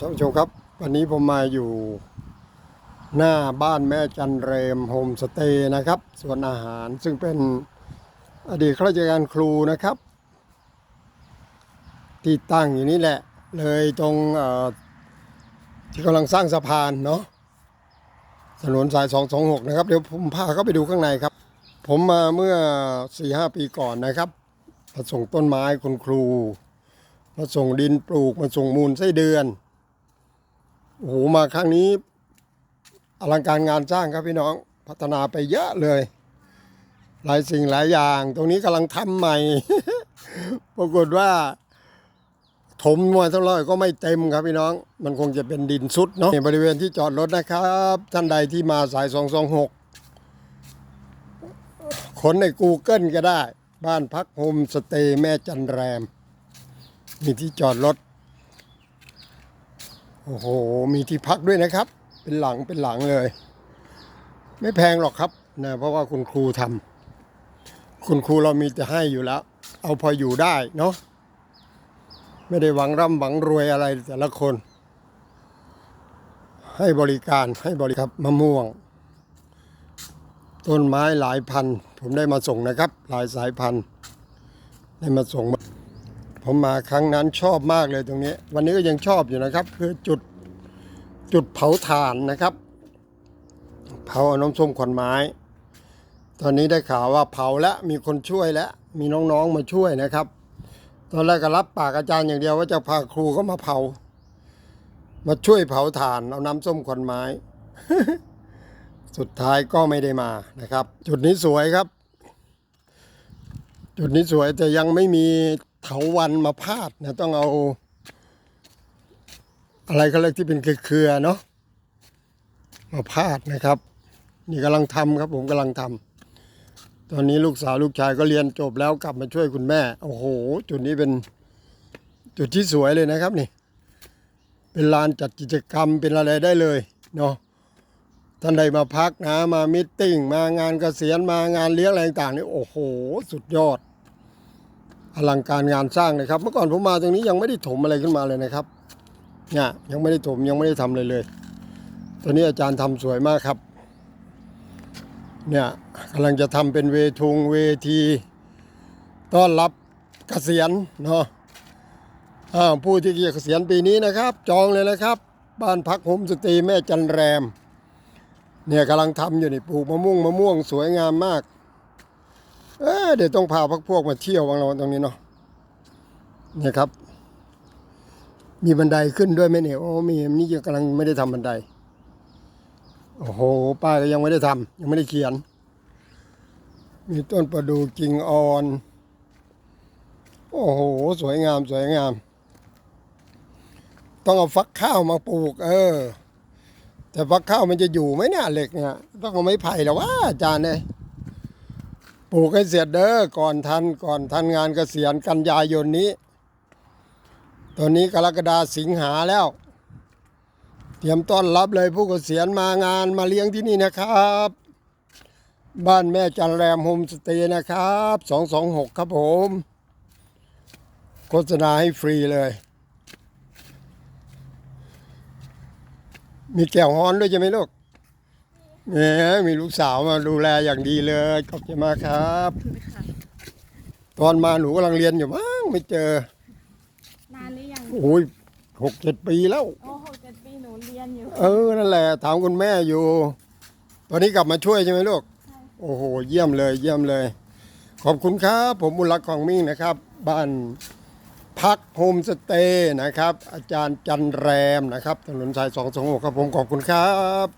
ท่านผู้ชมครับ วันนี้ผมมาอยู่หน้าบ้านแม่จันเรมโฮมสเตย์นะครับ ส่วนอาหารซึ่งเป็นอดีตข้าราชการครูนะครับ ที่ตั้งอยู่นี่แหละ เลยตรงที่กำลังสร้างสะพานเนาะถนนสาย 226 นะครับ เดี๋ยวผมพาเข้าไปดูข้างในครับ ผมมาเมื่อ 4-5 ปีก่อนนะครับมาส่งต้นไม้คุณครูมาส่งดินปลูกมาส่งมูลไส้เดือน โอ้โหมาครั้งนี้ อลังการงานสร้างครับพี่น้องพัฒนาไปเยอะเลย หลายสิ่งหลายอย่าง ตรงนี้กำลังทำใหม่ ปรากฏว่า ถมมาเท่าไหร่ก็ไม่เต็มครับพี่น้อง มันคงจะเป็นดินซุดเนาะบริเวณที่จอดรถนะครับ ท่านใดที่มาสาย 226ค้นใน Google ก็ได้ บ้านพักโฮมสเตย์แม่จันแรม มีที่จอดรถ โอ้โห มีที่พักด้วยนะครับ เป็นหลังเป็นหลังเลย ไม่แพงหรอกครับนะเพราะว่าคุณครูทำคุณครูเรามีแต่ให้อยู่แล้ว เอาพออยู่ได้เนาะไม่ได้หวังร่ำหวังรวยอะไรแต่ละคน ให้บริการให้บริครับมะม่วง ต้นไม้หลายพัน ผมได้มาส่งนะครับ หลายสายพันธุ์ได้มาส่ง ผมมาครั้งนั้นชอบมากเลยตรงนี้ วันนี้ก็ยังชอบอยู่นะครับ คือจุดจุดเผาถ่านนะครับ เผาน้ำส้มขวัญไม้ ตอนนี้ได้ข่าวว่าเผาแล้วมีคนช่วยแล้ว มีน้องๆมาช่วยนะครับ ตอนแรกก็รับปากอาจารย์อย่างเดียวว่าจะพาครูเขามาเผา มาช่วยเผาถ่านเอาน้ำส้มขวัญไม้ สุดท้ายก็ไม่ได้มานะครับ จุดนี้สวยครับ จุดนี้สวยแต่ยังไม่มี เถาวันมาพาดนะต้องเอา อะไรเขาเรียกที่เป็นเครือเนาะมาพาดนะครับ นี่กำลังทำครับ ผมกำลังทำตอนนี้ลูกสาวลูกชายก็เรียนจบแล้วกลับมาช่วยคุณแม่โอ้โห จุดนี้เป็นจุดที่สวยเลยนะครับนี่ เป็นลานจัดกิจกรรมเป็นอะไรได้เลยเนาะท่านใดมาพักนะมามิทติ้งมางานเกษียณมางานเลี้ยงอะไรต่างๆนี่โอ้โห สุดยอด อลังการงานสร้างนะครับ เมื่อก่อนผมมาตรงนี้ยังไม่ได้ถมอะไรขึ้นมาเลยนะครับเนี่ยยังไม่ได้ถมยังไม่ได้ทำเลยเลย ตอนนี้อาจารย์ทำสวยมากครับ เนี่ยกำลังจะทำเป็นเวทุงเวที ต้อนรับเกษียณเนาะอ่าผู้ที่จะเกษียณปีนี้นะครับ จองเลยนะครับ บ้านพักโฮมสเตย์แม่จันแรม เนี่ยกำลังทำอยู่นี่ปลูกมะม่วงมะม่วงสวยงามมาก เอ้ยเดี๋ยวต้องพาพักพวกมาเที่ยวบางเราตรงนี้เนาะเนี่ยครับ มีบันไดขึ้นด้วยไหมเนี่ยโอ้มีนี่ยังกำลังไม่ได้ทำบันได โอ้โหป้าก็ยังไม่ได้ทำยังไม่ได้เขียน มีต้นประดู่กิ่งอ่อน โอ้โห สวยงามสวยงาม ต้องเอาฟักข้าวมาปลูก เออ แต่ฟักข้าวมันจะอยู่ไหมเนี่ยเหล็กเนี่ยต้องเอาไม้ไผ่แล้วว่าอาจารย์เนี่ย ปลูกให้เสร็จเด้อก่อนทันก่อนทันงานเกษียณกันยายนนี้ ตอนนี้กรกฎาสิงหาแล้ว เตรียมต้อนรับเลยผู้เกษียณมางานมาเลี้ยงที่นี่นะครับ บ้านแม่จันแรมโฮมสเตย์นะครับ226 ครับผม โฆษณาให้ฟรีเลย มีแก้วฮ้อนด้วยใช่ไหมลูก เนี่ยมีลูกสาวมาดูแลอย่างดีเลยขอบใจมากครับ ตอนมาหนูกำลังเรียนอยู่มั้งไม่เจอ นานหรือยัง โอ้ยหกเจ็ดปีแล้ว โอ้หกเจ็ดปีหนูเรียนอยู่ เออ นั่นแหละ ถามคุณแม่อยู่ ตอนนี้กลับมาช่วยใช่ไหมลูก โอ้โห เยี่ยมเลย เยี่ยมเลย ขอบคุณครับ ผมบุญรักษ์ของมิ่งนะครับ บ้านพักโฮมสเตย์นะครับ อาจารย์จันแรมนะครับ ถนนสาย226ครับผมขอบคุณครับ